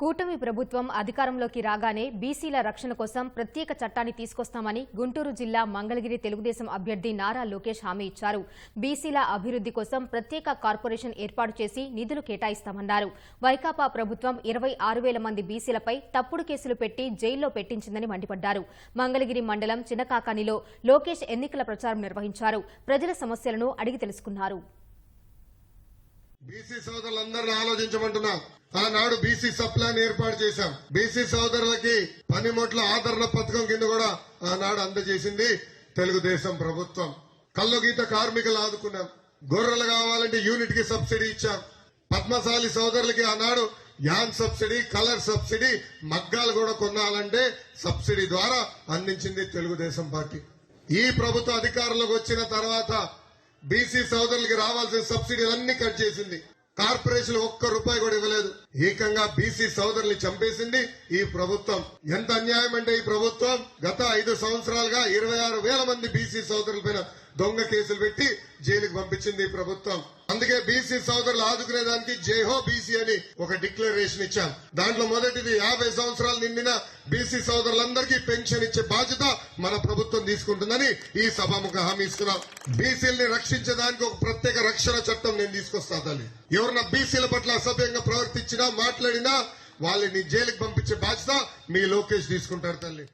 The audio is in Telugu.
కూటమి ప్రభుత్వం అధికారంలోకి రాగానే బీసీల రక్షణ కోసం ప్రత్యేక చట్టాన్ని తీసుకొస్తామని గుంటూరు జిల్లా మంగళగిరి తెలుగుదేశం అభ్యర్థి నారా లోకేష్ హామీ ఇచ్చారు. బీసీల అభివృద్ది కోసం ప్రత్యేక కార్పొరేషన్ ఏర్పాటు చేసి నిధులు కేటాయిస్తామన్నారు. వైకాపా ప్రభుత్వం ఇరవై ఆరు వేల మంది బీసీలపై తప్పుడు కేసులు పెట్టి జైల్లో పెట్టించిందని మండిపడ్డారు. మంగళగిరి మండలం చిన్నకాకానిలో లోకేష్ ఎన్నికల ప్రచారం నిర్వహించారు. ప్రజల సమస్యలను అడిగి తెలుసుకున్నారు. బీసీ సోదరులందరినీ ఆలోచించమంటున్నా. ఆనాడు బీసీ సప్లాన్ ఏర్పాటు చేశాం. బీసీ సోదరులకి పనిముట్ల ఆదరణ పథకం కింద కూడా ఆనాడు అందజేసింది తెలుగుదేశం ప్రభుత్వం. కళ్ళు గీత కార్మికులు ఆదుకున్నాం. గొర్రెలు కావాలంటే యూనిట్కి సబ్సిడీ ఇచ్చాం. పద్మశాలి సోదరులకి ఆనాడు యాన్ సబ్సిడీ కలర్ సబ్సిడీ మగ్గాలు కూడా కొనాలంటే సబ్సిడీ ద్వారా అందించింది తెలుగుదేశం పార్టీ. ఈ ప్రభుత్వ అధికారంలోకి వచ్చిన తర్వాత బీసీ సోదరులకి రావాల్సిన సబ్సిడీలన్నీ కట్ చేసింది. కార్పొరేషన్ ఒక్క రూపాయి కూడా ఇవ్వలేదు. ఏకంగా బీసీ సోదరుల్ని చంపేసింది ఈ ప్రభుత్వం. ఎంత అన్యాయం అంటే ఈ ప్రభుత్వం గత ఐదు సంవత్సరాలుగా ఇరవై ఆరు వేల మంది బీసీ సోదరుల పైన దొంగ కేసులు పెట్టి జైలుకు పంపించింది ఈ ప్రభుత్వం. అందుకే బీసీ సోదరులు ఆదుకునేదానికి జైహో బీసీ అని ఒక డిక్లరేషన్ ఇచ్చాం. దాంట్లో మొదటిది యాభై సంవత్సరాలు నిండిన బీసీ సోదరులందరికీ పెన్షన్ ఇచ్చే బాధ్యత మన ప్రభుత్వం తీసుకుంటుందని ఈ సభాముఖ హామీ ఇస్తున్నాం. బీసీలని రక్షించడానికి ఒక ప్రత్యేక రక్షణ చట్టం నేను తీసుకొస్తా తల్లి. ఎవరన్నా బీసీల పట్ల అసభ్యంగా ప్రవర్తించినా మాట్లాడినా వాళ్ళని జైలుకి పంపించే బాధ్యత మీ లోకేష్ తీసుకుంటారు తల్లి.